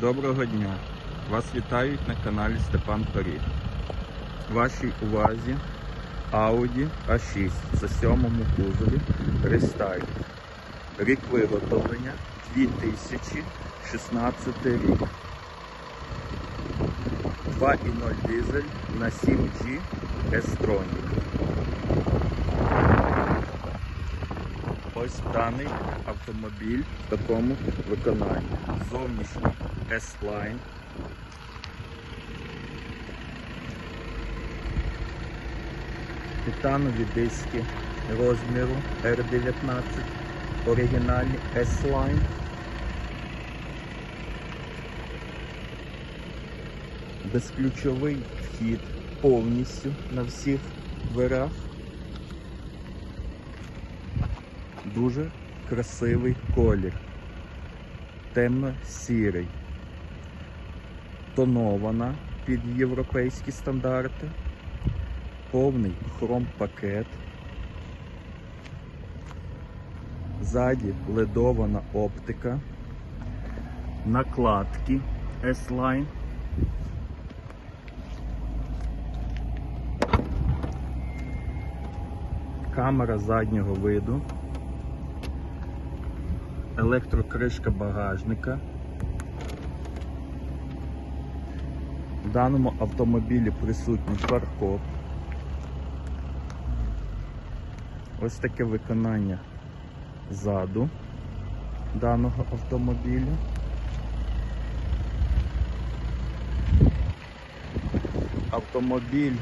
Доброго дня! Вас вітають на каналі Степан Поріг. Вашій увазі Audi A6 за сьомому кузові рестайль. Рік виготовлення 2016 рік. 2.0 дизель на 7G S-Tronic. Ось даний автомобіль в такому виконанні. Зовнішній S-Line. Титанові диски розміру R19. Оригінальний S-Line. Безключовий вхід повністю на всіх дверях. Дуже красивий колір. Темно-сірий. Тонована під європейські стандарти. Повний хром-пакет. Ззаді ледована оптика. Накладки S-Line. Камера заднього виду. Електрокришка багажника. В даному автомобілі присутній фаркоп. Ось таке виконання ззаду даного автомобіля. Автомобіль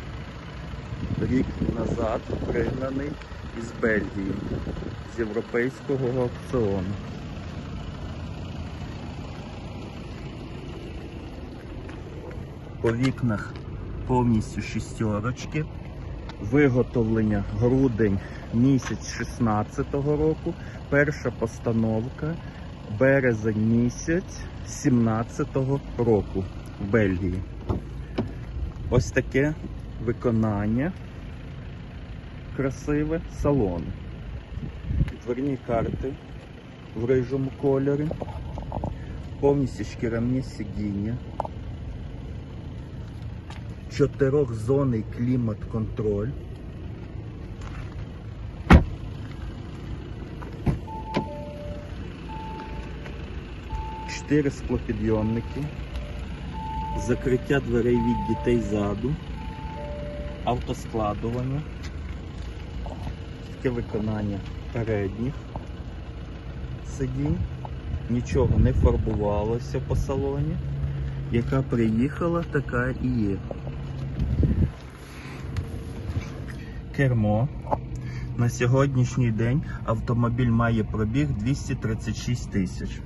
рік назад пригнаний із Бельгії, з європейського аукціону. По вікнах повністю шістерочки. Виготовлення грудень місяць 16-го року. Перша постановка березень місяць 17-го року в Бельгії. Ось таке виконання красиве салону. Дверні карти в рижому кольорі, повністю шкіряні сидіння, чотирьохзонний клімат-контроль. Чотири склопідйомники, закриття дверей від дітей ззаду, автоскладування, таке виконання передніх сидінь, нічого не фарбувалося по салоні. Яка приїхала, така і є. Кермо. На сьогоднішній день автомобіль має пробіг 236 тисяч.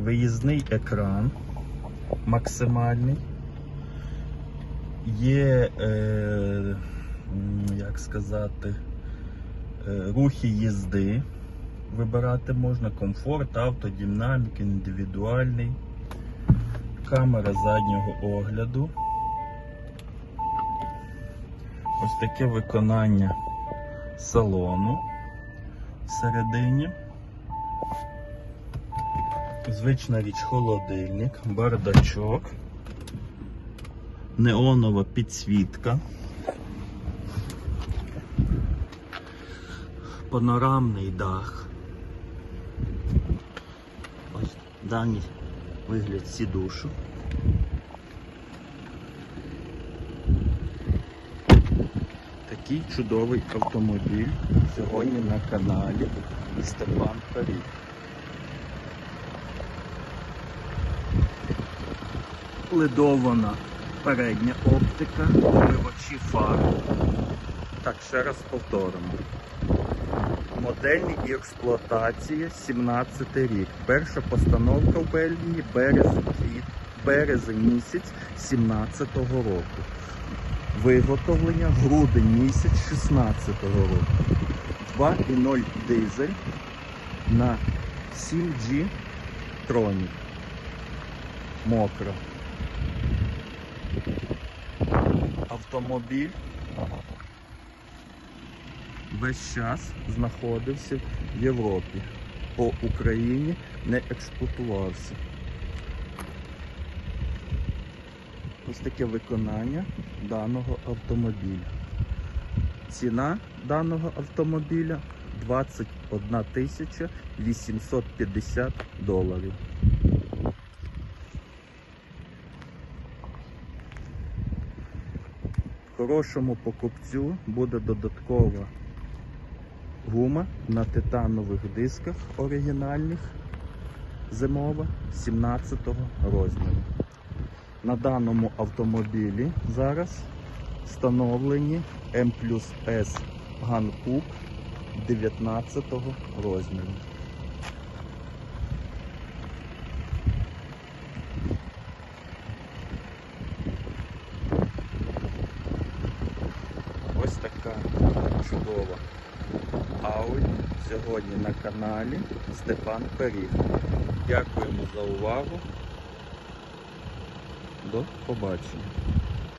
Виїзний екран максимальний. Є, е, як сказати, е, рухи їзди. Вибирати можна комфорт, авто, динамік, індивідуальний, камера заднього огляду. Ось таке виконання салону всередині. Звична річ холодильник, бардачок, неонова підсвітка, панорамний дах. Ось даний вигляд сідушу. Такий чудовий автомобіль сьогодні на каналі Степан Парік. Ледована передня оптика, вивачі фар. Так, ще раз повторимо. Модельні і експлуатація 17 рік. Перша постановка в Бельгії березень, березень місяць 17 року. Виготовлення грудень місяць 16-го року. 2.0 дизель на 7G троні. Мокро. Автомобіль весь час знаходився в Європі. по Україні не експлуатувався. Ось таке виконання даного автомобіля. Ціна даного автомобіля 21 тисяча 850 доларів. Хорошому покупцю буде додаткова гума на титанових дисках оригінальних зимова 17 розміру. На даному автомобілі зараз встановлені М плюс С ганкуп 19 розміру. Ось така чудова Audi сьогодні на каналі Степан Пиріг. Дякуємо за увагу. До побачення.